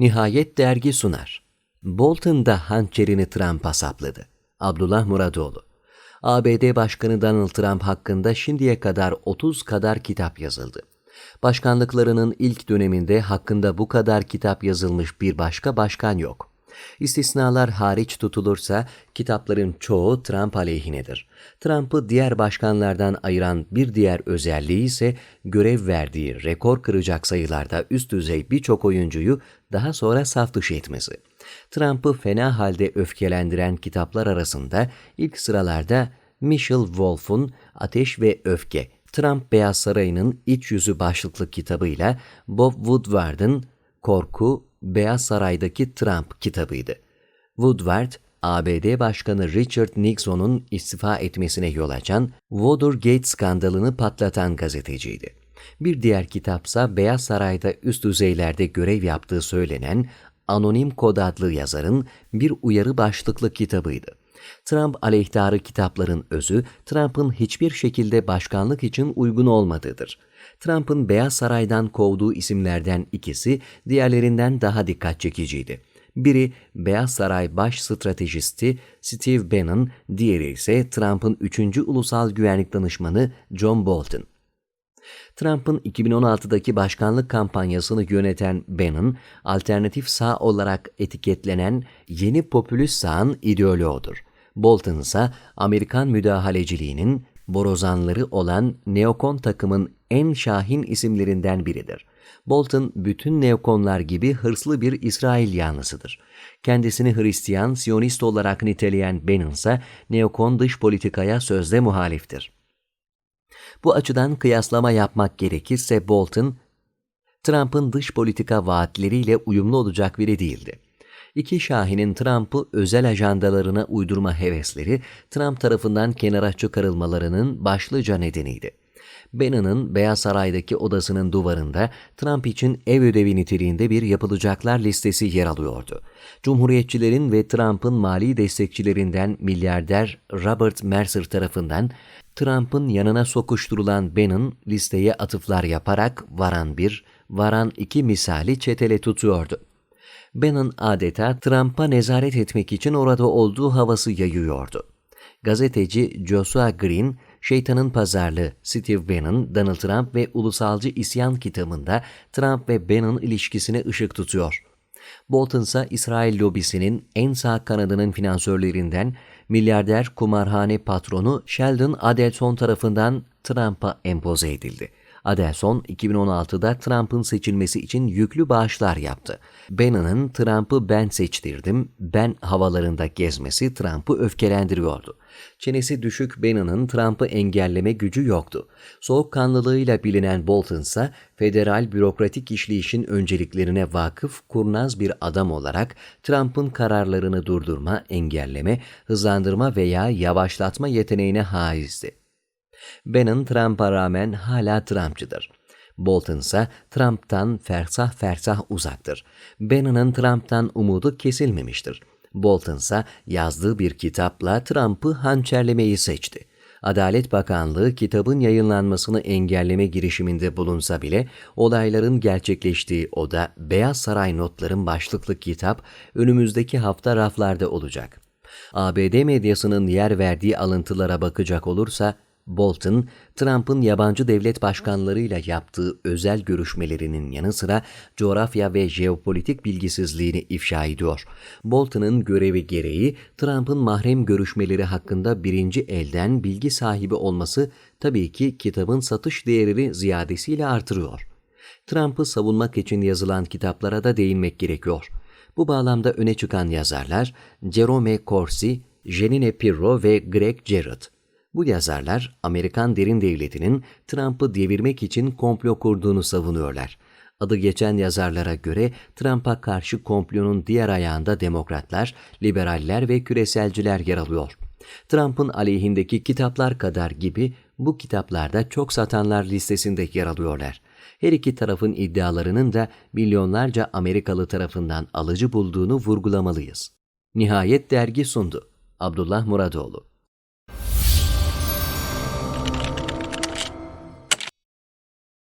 Nihayet dergi sunar. Bolton da hançerini Trump'a sapladı. Abdullah Muradoğlu. ABD Başkanı Donald Trump hakkında şimdiye kadar 30 kadar kitap yazıldı. Başkanlıklarının ilk döneminde hakkında bu kadar kitap yazılmış bir başka başkan yok. İstisnalar hariç tutulursa kitapların çoğu Trump aleyhinedir. Trump'ı diğer başkanlardan ayıran bir diğer özelliği ise görev verdiği rekor kıracak sayılarda üst düzey birçok oyuncuyu daha sonra saf dışı etmesi. Trump'ı fena halde öfkelendiren kitaplar arasında ilk sıralarda Michelle Wolf'un Ateş ve Öfke, Trump Beyaz Sarayı'nın İç Yüzü başlıklı kitabıyla Bob Woodward'ın Korku, Beyaz Saray'daki Trump kitabıydı. Woodward, ABD Başkanı Richard Nixon'un istifa etmesine yol açan Watergate skandalını patlatan gazeteciydi. Bir diğer kitapsa Beyaz Saray'da üst düzeylerde görev yaptığı söylenen Anonim Kod adlı yazarın bir uyarı başlıklı kitabıydı. Trump aleyhtarı kitapların özü, Trump'ın hiçbir şekilde başkanlık için uygun olmadığıdır. Trump'ın Beyaz Saray'dan kovduğu isimlerden ikisi diğerlerinden daha dikkat çekiciydi. Biri Beyaz Saray baş stratejisti Steve Bannon, diğeri ise Trump'ın 3. Ulusal Güvenlik Danışmanı John Bolton. Trump'ın 2016'daki başkanlık kampanyasını yöneten Bannon, alternatif sağ olarak etiketlenen yeni popülist sağın ideoloğudur. Bolton ise Amerikan müdahaleciliğinin borazanları olan neokon takımın en şahin isimlerinden biridir. Bolton bütün neokonlar gibi hırslı bir İsrail yanlısıdır. Kendisini Hristiyan, Siyonist olarak niteleyen Bannon ise neokon dış politikaya sözde muhaliftir. Bu açıdan kıyaslama yapmak gerekirse Bolton, Trump'ın dış politika vaatleriyle uyumlu olacak biri değildi. İki şahinin Trump'ı özel ajandalarına uydurma hevesleri Trump tarafından kenara çıkarılmalarının başlıca nedeniydi. Bannon'ın Beyaz Saray'daki odasının duvarında Trump için ev ödevi niteliğinde bir yapılacaklar listesi yer alıyordu. Cumhuriyetçilerin ve Trump'ın mali destekçilerinden milyarder Robert Mercer tarafından Trump'ın yanına sokuşturulan Bannon listeye atıflar yaparak varan bir, varan iki misali çetele tutuyordu. Bannon adeta Trump'a nezaret etmek için orada olduğu havası yayıyordu. Gazeteci Joshua Green, Şeytanın Pazarlığı, Steve Bannon, Donald Trump ve Ulusalcı İsyan kitabında Trump ve Bannon ilişkisine ışık tutuyor. Bolton ise İsrail lobisinin en sağ kanadının finansörlerinden milyarder kumarhane patronu Sheldon Adelson tarafından Trump'a empoze edildi. Adelson 2016'da Trump'ın seçilmesi için yüklü bağışlar yaptı. Bannon'ın Trump'ı ben seçtirdim, ben havalarında gezmesi Trump'ı öfkelendiriyordu. Çenesi düşük Bannon'ın Trump'ı engelleme gücü yoktu. Soğukkanlılığıyla bilinen Bolton ise federal bürokratik işleyişin önceliklerine vakıf kurnaz bir adam olarak Trump'ın kararlarını durdurma, engelleme, hızlandırma veya yavaşlatma yeteneğine haizdi. Bannon Trump'a rağmen hala Trumpçıdır. Bolton ise Trump'tan fersah fersah uzaktır. Bannon'ın Trump'tan umudu kesilmemiştir. Bolton ise yazdığı bir kitapla Trump'ı hançerlemeyi seçti. Adalet Bakanlığı kitabın yayınlanmasını engelleme girişiminde bulunsa bile olayların gerçekleştiği oda Beyaz Saray Notların başlıklı kitap önümüzdeki hafta raflarda olacak. ABD medyasının yer verdiği alıntılara bakacak olursa Bolton, Trump'ın yabancı devlet başkanlarıyla yaptığı özel görüşmelerinin yanı sıra coğrafya ve jeopolitik bilgisizliğini ifşa ediyor. Bolton'ın görevi gereği Trump'ın mahrem görüşmeleri hakkında birinci elden bilgi sahibi olması tabii ki kitabın satış değerini ziyadesiyle artırıyor. Trump'ı savunmak için yazılan kitaplara da değinmek gerekiyor. Bu bağlamda öne çıkan yazarlar Jerome Corsi, Janine Pirro ve Greg Jarrett. Bu yazarlar Amerikan derin devletinin Trump'ı devirmek için komplo kurduğunu savunuyorlar. Adı geçen yazarlara göre Trump'a karşı komplonun diğer ayağında demokratlar, liberaller ve küreselciler yer alıyor. Trump'ın aleyhindeki kitaplar kadar gibi bu kitaplarda çok satanlar listesinde yer alıyorlar. Her iki tarafın iddialarının da milyonlarca Amerikalı tarafından alıcı bulduğunu vurgulamalıyız. Nihayet dergi sundu. Abdullah Muradoğlu